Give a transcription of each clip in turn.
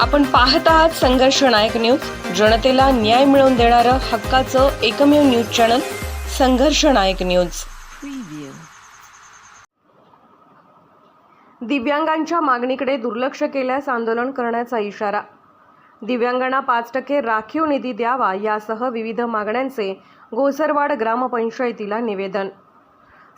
आपण पाहत आहात संघर्ष नायक न्यूज. जनतेला न्याय मिळवून देणारं हक्काचं एकमेव न्यूज चॅनल संघर्ष नायक न्यूज. दिव्यांगांच्या मागणीकडे दुर्लक्ष केल्यास आंदोलन करण्याचा इशारा. दिव्यांगांना पाच टक्के राखीव निधी द्यावा यासह विविध मागण्यांचे गोसरवाड ग्रामपंचायतीला निवेदन.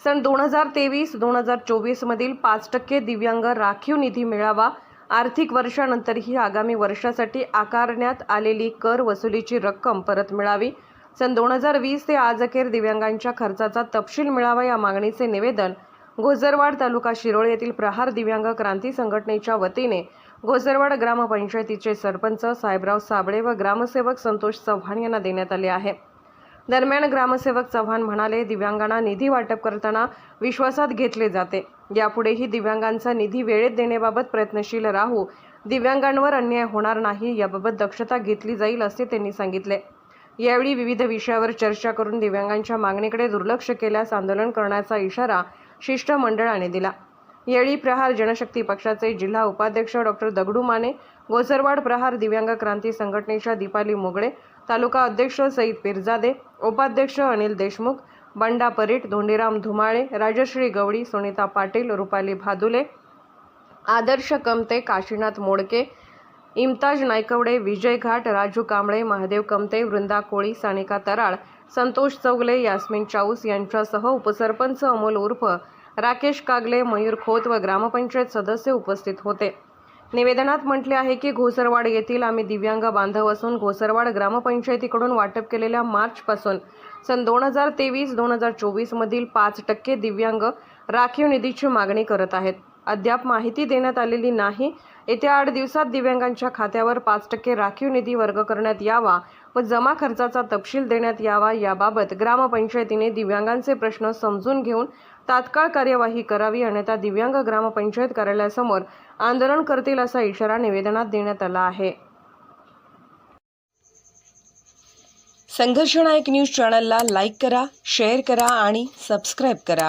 सन दोन हजार तेवीस दोन हजार चोवीसमधील पाच टक्के दिव्यांग राखीव निधी मिळावा आर्थिक वर्षानंतर ही आगामी वर्षासाठी आकारण्यात आलेली कर वसुलीची रक्कम परत मिळावी. सन दोन हजार वीस ते आज अखेर दिव्यांगांच्या खर्चाचा तपशील मिळावा या मागणीचे निवेदन गोजरवाड तालुका शिरोळ येथील प्रहार दिव्यांग क्रांती संघटनेच्या वतीने गोजरवाड ग्रामपंचायतीचे सरपंच साहेबराव साबळे व ग्रामसेवक संतोष चव्हाण यांना देण्यात आले आहे. दरम्यान ग्रामसेवक चव्हाण म्हणाले दिव्यांगांना निधी वाटप करताना विश्वासात घेतले जाते. यापुढेही दिव्यांगांचा निधी वेळेत देण्याबाबत प्रयत्नशील राहू. दिव्यांगांवर अन्याय होणार नाही याबाबत दक्षता घेतली जाईल असे त्यांनी सांगितले. यावेळी विविध विषयावर चर्चा करून दिव्यांगांच्या मागणीकडे दुर्लक्ष केल्यास आंदोलन करण्याचा इशारा शिष्टमंडळाने दिला. यावेळी प्रहार जनशक्ती पक्षाचे जिल्हा उपाध्यक्ष डॉक्टर दगडू माने गोसरवाड प्रहार दिव्यांग क्रांती संघटनेच्या दीपाली मोगळे तालुका अध्यक्ष सईद पिरजादे उपाध्यक्ष अनिल देशमुख बंडा परीट धोंडीराम धुमाळे राजश्री गवळी सुनीता पाटील रुपाली भादुले आदर्श कमते काशीनाथ मोडके इम्ताज नायकवडे विजय घाट राजू कांबळे महादेव कमते वृंदा कोळी सानिका तराळ संतोष चौगले यास्मिन चाऊस यांच्यासह उपसरपंच अमोल उर्फ राकेश कागले मयूर खोत व ग्रामपंचायत सदस्य उपस्थित होते. निवेदनात म्हटले आहे की घोसरवाड येथील आम्ही दिव्यांग बांधव असून घोसरवाड ग्रामपंचायतीकडून वाटप केलेल्या मार्चपासून सन दोन हजार तेवीस दोन हजार चोवीसमधील पाच टक्के दिव्यांग राखीव निधीची मागणी करत आहेत. अद्याप माहिती देण्यात आलेली नाही. येत्या आठ दिवसात दिव्यांगांच्या खात्यावर पाच टक्के राखीव निधी वर्ग करण्यात यावा व जमा खर्चाचा तपशील देण्यात यावा याबाबत ग्रामपंचायतीने दिव्यांगांचे प्रश्न समजून घेऊन तात्काळ कार्यवाही करावी अन्यथा दिव्यांग ग्रामपंचायत कार्यालयासमोर आंदोलन करतील असा इशारा निवेदनात देण्यात आला आहे. संघर्षनायक न्यूज चॅनलला लाईक करा शेअर करा आणि सबस्क्राईब करा.